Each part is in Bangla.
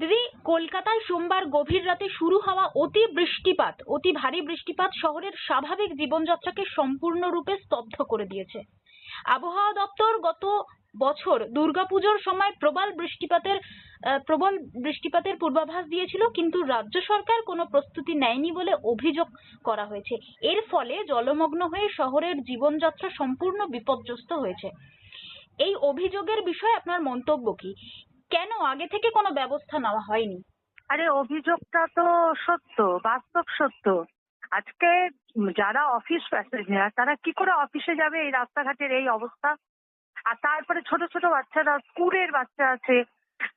দিদি, কলকাতায় সোমবার গভীর রাতে শুরু হওয়া অতি বৃষ্টিপাত, অতি ভারী বৃষ্টিপাত শহরের স্বাভাবিক জীবনযাত্রাকে সম্পূর্ণরূপে স্তব্ধ করে দিয়েছে। আবহাওয়া দপ্তর গত বছর দুর্গাপুজোর সময় প্রবল বৃষ্টিপাতের প্রবল বৃষ্টিপাতের পূর্বাভাস দিয়েছিল, কিন্তু রাজ্য সরকার কোনো প্রস্তুতি নেয়নি বলে অভিযোগ করা হয়েছে। এর ফলে জলমগ্ন হয়ে শহরের জীবনযাত্রা সম্পূর্ণ বিপর্যস্ত হয়েছে। এই অভিযোগের বিষয়ে আপনার মন্তব্য কি? কেন? আগে থেকে কোনো ব্যবস্থা নেওয়া হয়নি। আরে, অভিযোগটা তো সত্য, বাস্তব সত্য। আজকে যারা অফিস প্যাসেঞ্জার, তারা কি করে অফিসে যাবে এই রাস্তাঘাটের এই অবস্থা? আর তারপরে ছোট ছোট বাচ্চারা, স্কুলের বাচ্চা আছে,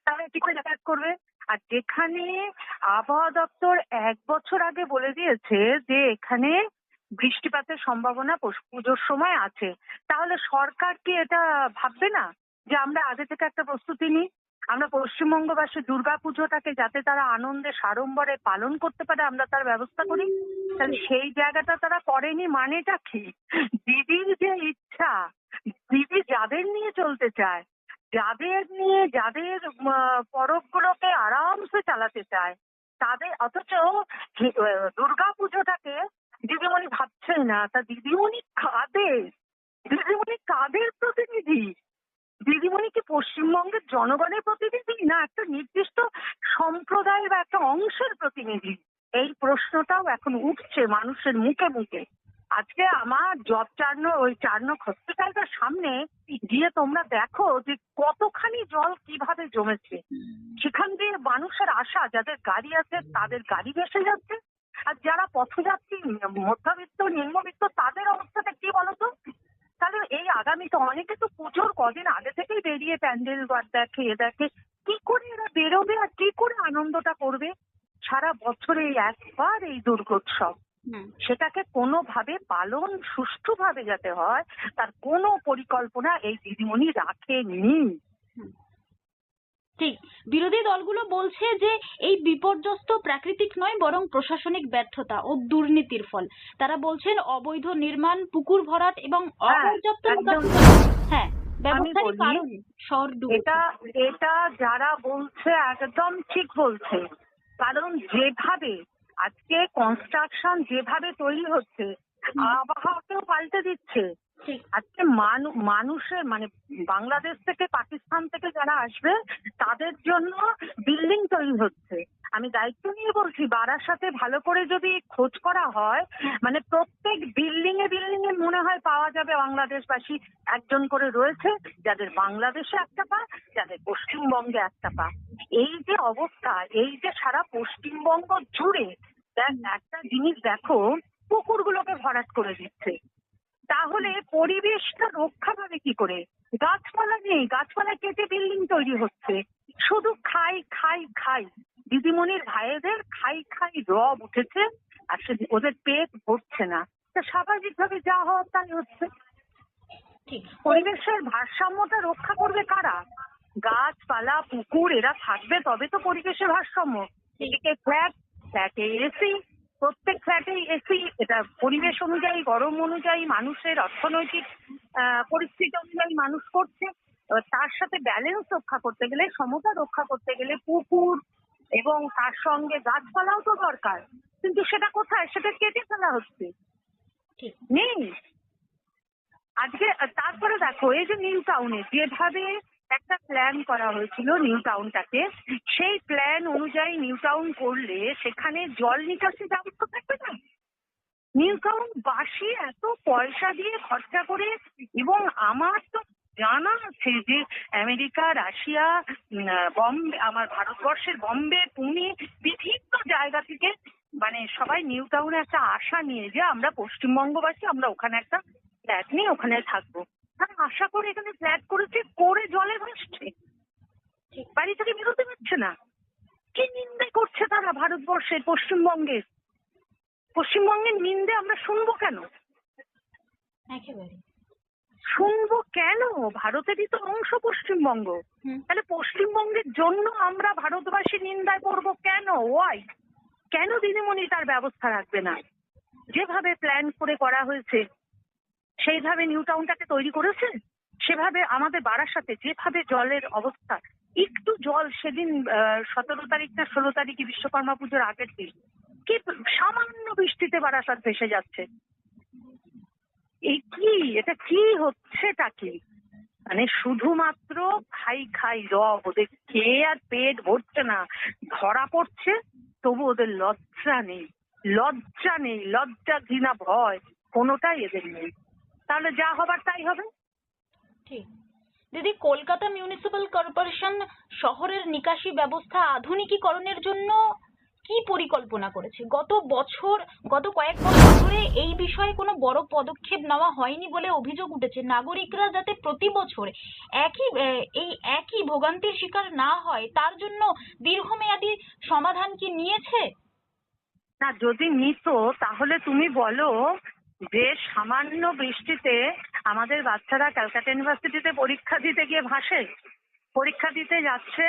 তারা কি করে যাতায়াত করবে? আর যেখানে আবহাওয়া দপ্তর এক বছর আগে বলে দিয়েছে যে এখানে বৃষ্টিপাতের সম্ভাবনা পুজোর সময় আছে, তাহলে সরকার কি এটা ভাববে না? যে আমরা আগে থেকে একটা প্রস্তুতি নিই? আমরা পশ্চিমবঙ্গবাসী দুর্গা পুজোটাকে যাতে তারা আনন্দে, সাড়ম্বরে পালন করতে পারে, আমরা তার ব্যবস্থা করি। তাহলে সেই জায়গাটা তারা করেনি মানেটা কি? দিদির যে ইচ্ছা, দিদি যাদের নিয়ে চলতে চায়, যাদের নিয়ে, যাদের পরব গুলোকে আরামসে চালাতে চায়, তাদের, অথচ দুর্গা পুজোটাকে দিদিমণি ভাবছেন না, তা দিদিমণি কাদের? দিদিমণি কাদের প্রতিনিধি? পশ্চিমবঙ্গের জনগণের প্রতিনিধি না, একটা নির্দিষ্ট সম্প্রদায়ের বা একটা অংশের প্রতিনিধি? এই প্রশ্নটাও এখন উঠছে মানুষের মুখে মুখে। আজকে আমার জব চার্ন ওই চার্নক হসপিটালটার সামনে গিয়ে তোমরা দেখো যে কতখানি জল কীভাবে জমেছে। সেখান দিয়ে মানুষের আশা, যাদের গাড়ি আছে তাদের গাড়ি ভেসে যাচ্ছে। আর যারা পথযাত্রী, মধ্যবিত্ত, নিম্নবিত্ত, তাদের অবস্থাটা কি বলতো? তাহলে এই আগামী তো অনেকে তো পুজোর কদিন আগে থেকেই বেরিয়ে প্যান্ডেল দেখে এ দেখে কি করে এরা বেরোবে আর কি করে আনন্দটা করবে? সারা বছরে এই একবার এই দুর্গোৎসব। সেটাকে কোনোভাবে পালন সুষ্ঠুভাবে যাতে হয় তার কোনো পরিকল্পনা এই দিদিমণি রাখেনি ঠিক। বিরোধী দলগুলো বলছে যে এই বিপর্যস্ত প্রাকৃতিক নয় বরং প্রশাসনিক ব্যর্থতা ও দুর্নীতির ফল। তারা বলছেন অবৈধ নির্মাণ পুকুর ভরাট এবং হ্যাঁ, অপর্যাপ্ত। হ্যাঁ এটা এটা যারা বলছে একদম ঠিক বলছে। কারণ যেভাবে আজকে কনস্ট্রাকশন যেভাবে তৈরি হচ্ছে আবহাওয়াকেও পাল্টে দিচ্ছে। আজকে মানুষের মানে বাংলাদেশ থেকে পাকিস্তান থেকে যারা আসবে, তাদের জন্য বিল্ডিং তৈরি হচ্ছে। আমি দায়িত্ব নিয়ে বলছি বারার সাথে ভালো করে যদি খোঁজ করা হয় মানে প্রত্যেক বিল্ডিং এ বিল্ডিং এ মনে হয় পাওয়া যাবে বাংলাদেশবাসী একজন করে রয়েছে, যাদের বাংলাদেশে একটা পা, যাদের পশ্চিমবঙ্গে একটা পা। এই যে অবস্থা, এই যে সারা পশ্চিমবঙ্গ জুড়ে, দেখ, একটা জিনিস দেখো পুকুরগুলোকে ভরাট করে দিচ্ছে। তাহলে পরিবেশটা রক্ষা পাবে কি করে? গাছপালা নেই গাছপালা কেটে বিল্ডিং তৈরি হচ্ছে। শুধু খাই খাই খাই। দিদিমণির ভাইদের খাই খাই রব উঠেছে আর সে ওদের পেট ভরছে না। তা স্বাভাবিকভাবে যা হওয়ার তাই হচ্ছে। পরিবেশের ভারসাম্যটা রক্ষা করবে কারা? গাছপালা পুকুর এরা থাকবে তবে তো পরিবেশের ভারসাম্য। এদিকে ফ্ল্যাট ফ্ল্যাটে এসি প্রত্যেক ফ্ল্যাটেই এসি এটা পরিবেশ অনুযায়ী গরম অনুযায়ী মানুষের অর্থনৈতিক পরিস্থিতি অনুযায়ী মানুষ করছে। তার সাথে ব্যালেন্স রক্ষা করতে গেলে সমতা রক্ষা করতে গেলে পুকুর এবং তার সঙ্গে গাছপালাও তো দরকার। কিন্তু সেটা কোথায়? সেটা কেটে ফেলা হচ্ছে। নেই। আজকে তারপরে দেখো এই যে নিউ টাউনে যেভাবে একটা প্ল্যান করা হয়েছিল নিউ টাউনটাকে সেই প্ল্যান অনুযায়ী নিউ টাউন করলে সেখানে জল নিকাশি ব্যবস্থা থাকবে না? নিউ টাউন বাসি এত পয়সা দিয়ে খরচা করে এবং আমার তো জানা আছে যে আমেরিকা, রাশিয়া বম্বে, আমার ভারতবর্ষের বম্বে, পুনে বিভিন্ন জায়গা থেকে মানে সবাই নিউ টাউনে একটা আশা নিয়ে যে আমরা পশ্চিমবঙ্গবাসী আমরা ওখানে একটা ফ্ল্যাট নিয়ে ওখানে থাকব। আশা করে এখানে ফ্ল্যাট করেছে করে জলে ভাসছে। বাড়ি থেকে বেরোতে পারছে না। কি নিন্দে করছে তারা ভারতবর্ষের পশ্চিমবঙ্গের পশ্চিমবঙ্গের নিন্দে আমরা শুনব কেন? একেবারে। শুনব কেন? ভারতেরই তো অংশ পশ্চিমবঙ্গ। তাহলে পশ্চিমবঙ্গের জন্য আমরা ভারতবাসী নিন্দায় করব কেন? ওয়াই কেন দিদিমণি তার ব্যবস্থা রাখবে না? যেভাবে প্ল্যান করে করা হয়েছে সেইভাবে নিউ টাউনটাকে তৈরি করেছেন, সেভাবে আমাদের বারাসাতে যেভাবে জলের অবস্থা, একটু জল সেদিন সতেরো তারিখ না ষোলো তারিখে বিশ্বকর্মা পুজোর আগের দিন, কি সামান্য বৃষ্টিতে বারাসাত ভেসে যাচ্ছে। এই কি, এটা কি হচ্ছেটা কি? মানে শুধুমাত্র খাই খাই রব, ওদের খেয়ে আর পেট ভরছে না, ধরা পড়ছে, তবু ওদের লজ্জা নেই লজ্জা নেই লজ্জা ঘৃণা ভয়, কোনোটাই এদের নেই। তাহলে যা হবার তাই হবে। ঠিক। দিদি কলকাতা মিউনিসিপ্যাল কর্পোরেশন শহরের নিকাশি ব্যবস্থা আধুনিকীকরণের জন্য কি পরিকল্পনা করেছে? গত বছর গত কয়েক বছর ধরে এই বিষয়ে কোনো বড় পদক্ষেপ নেওয়া হয়নি বলে অভিযোগ উঠেছে। নাগরিকরা যাতে প্রতি বছর একই এই একই ভোগান্তির শিকার না হয় তার জন্য দীর্ঘমেয়াদী সমাধান কি নিয়েছে? না যদি নিত তাহলে তুমি বলো যে সামান্য বৃষ্টিতে আমাদের বাচ্চারা ক্যালকাটা ইউনিভার্সিটিতে পরীক্ষা দিতে গিয়ে ভাসে। পরীক্ষা দিতে যাচ্ছে,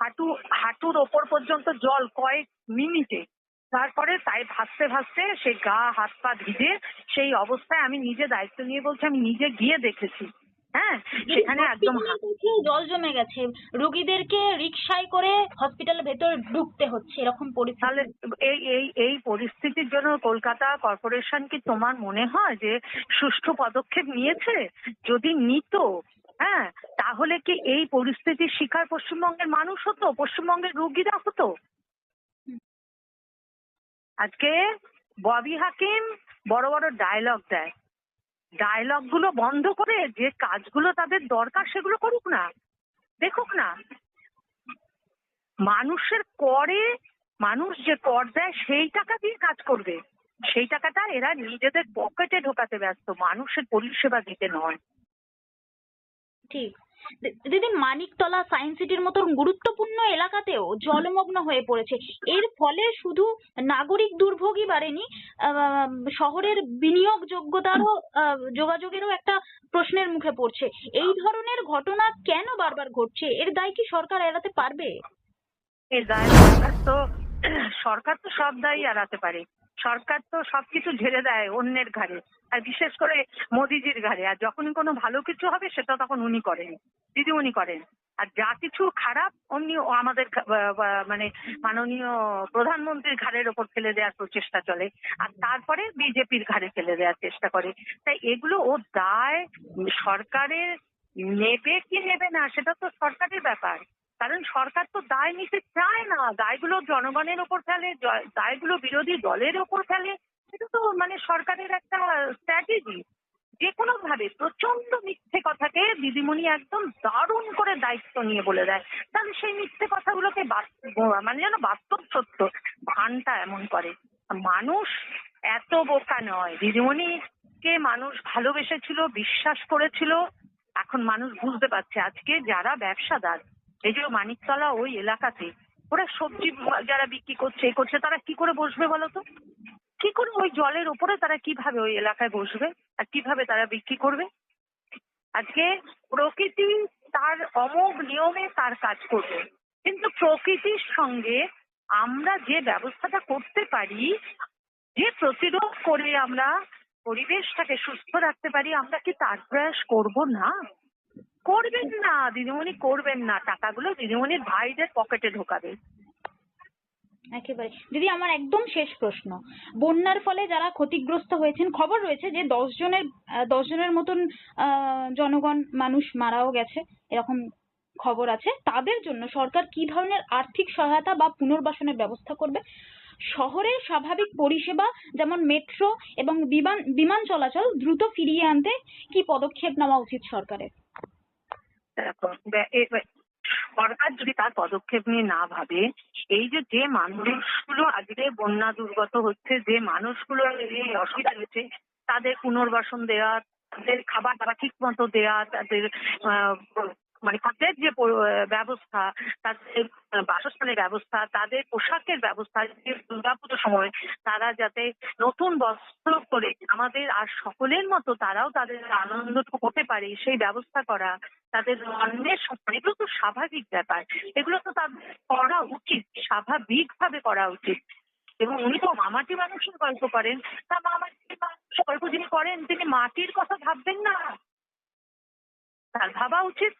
হাঁটু, হাঁটুর ওপর পর্যন্ত জল কয়েক মিনিটে। তারপরে তাই ভাসতে ভাসতে সে গা, হাত পা ভিজে সেই অবস্থায় আমি নিজে দায়িত্ব নিয়ে বলছি, আমি নিজে গিয়ে দেখেছি। হ্যাঁ সেখানে একদম জল জমে গেছে। রোগীদেরকে রিক্সায় করে হসপিটালের ভেতর ঢুকতে হচ্ছে এরকম পরিস্থিতি। এই এই এই পরিস্থিতির জন্য কলকাতা কর্পোরেশন কি তোমার মনে হয় যে সুষ্ঠু পদক্ষেপ নিয়েছে? যদি নিত হ্যাঁ তাহলে কি এই পরিস্থিতির শিকার পশ্চিমবঙ্গের মানুষ হতো পশ্চিমবঙ্গের রোগীরা হতো? আজকে ববি হাকিম বড় বড় ডায়লগ দেয়। ডায়লগগুলো বন্ধ করে যে কাজগুলো তাদের দরকার সেগুলো করুক না, দেখুক না। মানুষের করে, মানুষ যে কর দেয় সেই টাকা দিয়ে কাজ করবে। সেই টাকাটা এরা নিজেদের পকেটে ঢোকাতে ব্যস্ত, মানুষের পরিষেবা দিতে নয়। ঠিক। দিদি মানিকতলা সায়েন্স সিটির মতো গুরুত্বপূর্ণ এলাকাতেও জলমগ্ন হয়ে পড়েছে এর ফলে শুধু নাগরিক দুর্ভোগই বাড়েনি আহ, শহরের বিনিয়োগ যোগ্যতারও আহ, যোগাযোগেরও একটা প্রশ্নের মুখে পড়ছে। এই ধরনের ঘটনা কেন বারবার ঘটছে? এর দায় কি সরকার এড়াতে পারবে? এর দায় সরকার তো সরকার তো সব দায়ী এড়াতে পারে। সরকার তো সবকিছু ঝেড়ে দেয় অন্যের ঘাড়ে আর বিশেষ করে মোদিজির ঘাড়ে। আর যখনই কোনো ভালো কিছু হবে সেটা তখন উনি করেন। দিদি উনি করেন। আর যা কিছু খারাপ, অমনি আমাদের মানে মাননীয় প্রধানমন্ত্রীর ঘাড়ের ওপর ফেলে দেওয়ার প্রচেষ্টা চলে। আর তারপরে বিজেপির ঘাড়ে ফেলে দেওয়ার চেষ্টা করে। তাই এগুলো ও দায় সরকারের নেবে কি নেবে না, সেটা তো সরকারের ব্যাপার। কারণ সরকার তো দায় নিতে চায় না। দায়গুলো জনগণের ওপর ফেলে দায়গুলো বিরোধী দলের ওপর ফেলে। এটা তো মানে সরকারের একটা স্ট্র্যাটেজি যে কোনো ভাবে প্রচণ্ড মিথ্যে কথাকে দিদিমণি একদম দারুণ করে দায়িত্ব নিয়ে বলে দেয়। তাহলে সেই মিথ্যে কথাগুলোকে মানে যেন বাস্তব সত্য, ভানটা এমন করে। মানুষ এত বোকা নয়। দিদিমণিকে মানুষ ভালোবেসেছিল, বিশ্বাস করেছিল, এখন মানুষ বুঝতে পারছে। আজকে যারা ব্যবসাদার, এই যে মানিকতলা ওই এলাকাতে, ওরা সবজি যারা বিক্রি করছে, এ করছে, তারা কি করে বসবে বলো তো? কি করে ওই জলের ওপরে তারা কীভাবে ওই এলাকায় বসবে? আর কীভাবে তারা বিক্রি করবে? আজকে প্রকৃতি তার অমোঘ নিয়মে তার কাজ করবে। কিন্তু প্রকৃতির সঙ্গে আমরা যে ব্যবস্থাটা করতে পারি, যে প্রতিরোধ করে আমরা পরিবেশটাকে সুস্থ রাখতে পারি, আমরা কি তার প্রয়াস করব না? করবেন না, দিদিমণি, করবেন না। টাকাগুলো দিদিমণির ভাইদের পকেটে ঢোকাবে। একেবারে। দিদি, আমার একদম শেষ প্রশ্ন। বন্যার ফলে যারা ক্ষতিগ্রস্ত হয়েছেন, খবর রয়েছে যে দশ জনের দশ জনের মতন জনগণ মানুষ মারাও গেছে, এরকম খবর আছে। তাদের জন্য সরকার কি ধরনের আর্থিক সহায়তা বা পুনর্বাসনের ব্যবস্থা করবে? শহরের স্বাভাবিক পরিষেবা, যেমন মেট্রো এবং বিমান বিমান চলাচল, দ্রুত ফিরিয়ে আনতে কি পদক্ষেপ নেওয়া উচিত সরকারের? সরকার যদি তার পদক্ষেপ নিয়ে না ভাবে, এই যে যে মানুষগুলো আজকে বন্যা দুর্গত হচ্ছে, যে মানুষগুলো এই অসুবিধা হচ্ছে তাদের পুনর্বাসন দেওয়া, তাদের খাবার তারা ঠিক মতো দেওয়া, তাদের মানে তাদের যে ব্যবস্থা, তাদের বাসস্থানের ব্যবস্থা, তাদের পোশাকের ব্যবস্থা, যে দুর্গাপুজোর সময় তারা যাতে নতুন বস্ত্র করে আমাদের আর সকলের মতো তারাও তাদের আনন্দ করতে পারে, সেই ব্যবস্থা করা তাদের অন্যের এগুলো তো স্বাভাবিক ব্যাপার। এগুলো তো তাদের করা উচিত, স্বাভাবিকভাবে করা উচিত। এবং উনি তো মামাটি মানুষের গল্প করেন। তা মামাটি মানুষের গল্প যিনি করেন, তিনি মাটির কথা ভাববেন না। তার ভাবা উচিত।